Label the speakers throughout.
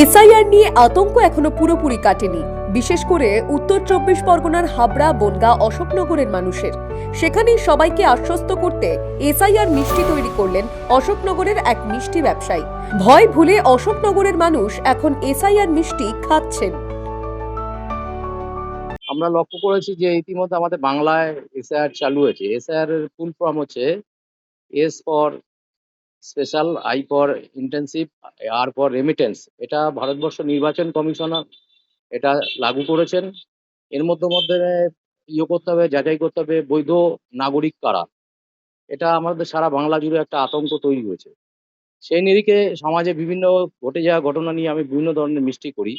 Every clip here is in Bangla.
Speaker 1: এসআইআর নিয়ে আতঙ্ক এখনও পুরোপুরি কাটেনি। বিশেষ করে উত্তর চব্বিশ পরগনার হাবড়া, বনগা, অশোকনগরের মানুষের। সেখানেই সবাইকে আশ্বস্ত করতে এসআইআর মিষ্টি তৈরি করলেন অশোকনগরের এক মিষ্টি ব্যবসায়ী। ভয় ভুলে অশোকনগরের মানুষ এখন এসআইআর মিষ্টি খাচ্ছেন।
Speaker 2: আমরা লক্ষ্য করেছি যে ইতিমধ্যে আমাদের বাংলায় এসআইআর চালু হয়েছে। এসআইআর এর ফুল ফর্ম হচ্ছে S for special I for intensive R for remittance এটা ভারতবর্ষ নির্বাচন কমিশনার এটা লাগু করেছেন। এর মধ্যে মধ্যে ইয়ে করতে হবে, যাচাই করতে হবে, বৈধ নাগরিক কারা। এটা আমাদের সারা বাংলা জুড়ে একটা আতঙ্ক তৈরি হয়েছে। সেই নিরিখে সমাজে বিভিন্ন ঘটে যাওয়া ঘটনা নিয়ে আমি বিভিন্ন ধরনের মিষ্টি করি।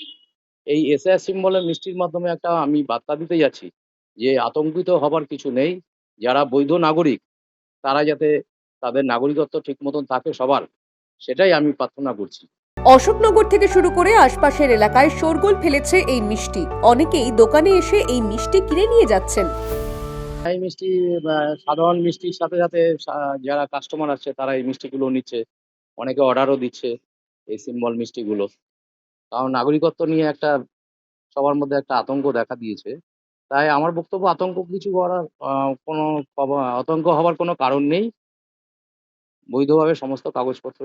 Speaker 2: এই এসআর সিম্বলের মিষ্টির মাধ্যমে একটা আমি বার্তা দিতে যাচ্ছি যে আতঙ্কিত হবার কিছু নেই। যারা বৈধ নাগরিক, তারা যাতে তাদের নাগরিকত্ব ঠিক মতন থাকে সবার সেটাই আমি প্রার্থনা করছি।
Speaker 1: অশোকনগর থেকে শুরু করে আশপাশের এলাকায় শোরগোল ফেলেছে এই মিষ্টি। অনেকেই দোকানে এসে এই মিষ্টি কিনে নিয়ে যাচ্ছেন।
Speaker 2: এই মিষ্টি সাধারণ মিষ্টির সাথে সাথে যারা কাস্টমার আছে তারা এই মিষ্টিগুলো নিচ্ছে। অনেকে অর্ডারও দিচ্ছে এই সিম্বল মিষ্টিগুলো। কারণ নাগরিকত্ব নিয়ে একটা সবার মধ্যে একটা আতঙ্ক দেখা দিয়েছে। তাই আমার বক্তব্য আতঙ্ক কিছু করার কোনো আতঙ্ক হওয়ার কোনো কারণ নেই। বৈধভাবে সমস্ত কাগজপত্র,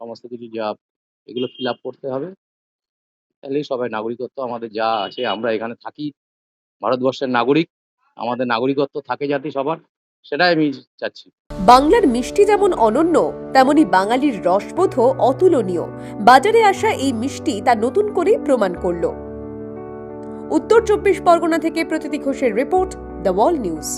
Speaker 2: সমস্ত কিছু যা, এগুলো ফিল করতে হবে। তাহলেই সবাই নাগরিকত্ব আমাদের যা আছে, আমরা এখানে থাকি। ভারতবর্ষের নাগরিক, আমাদের নাগরিকত্ব থাকে যাতে সবার, সেটাই আমি চাচ্ছি।
Speaker 1: বাংলার মিষ্টি যেমন অনন্য, তেমনি বাঙালির রসবোধও অতুলনীয়। বাজারে আসা এই মিষ্টি তা নতুন করেই প্রমাণ করল। উত্তর চব্বিশ পরগনা থেকে প্রতীতি ঘোষের রিপোর্ট দ্য ওয়াল নিউজ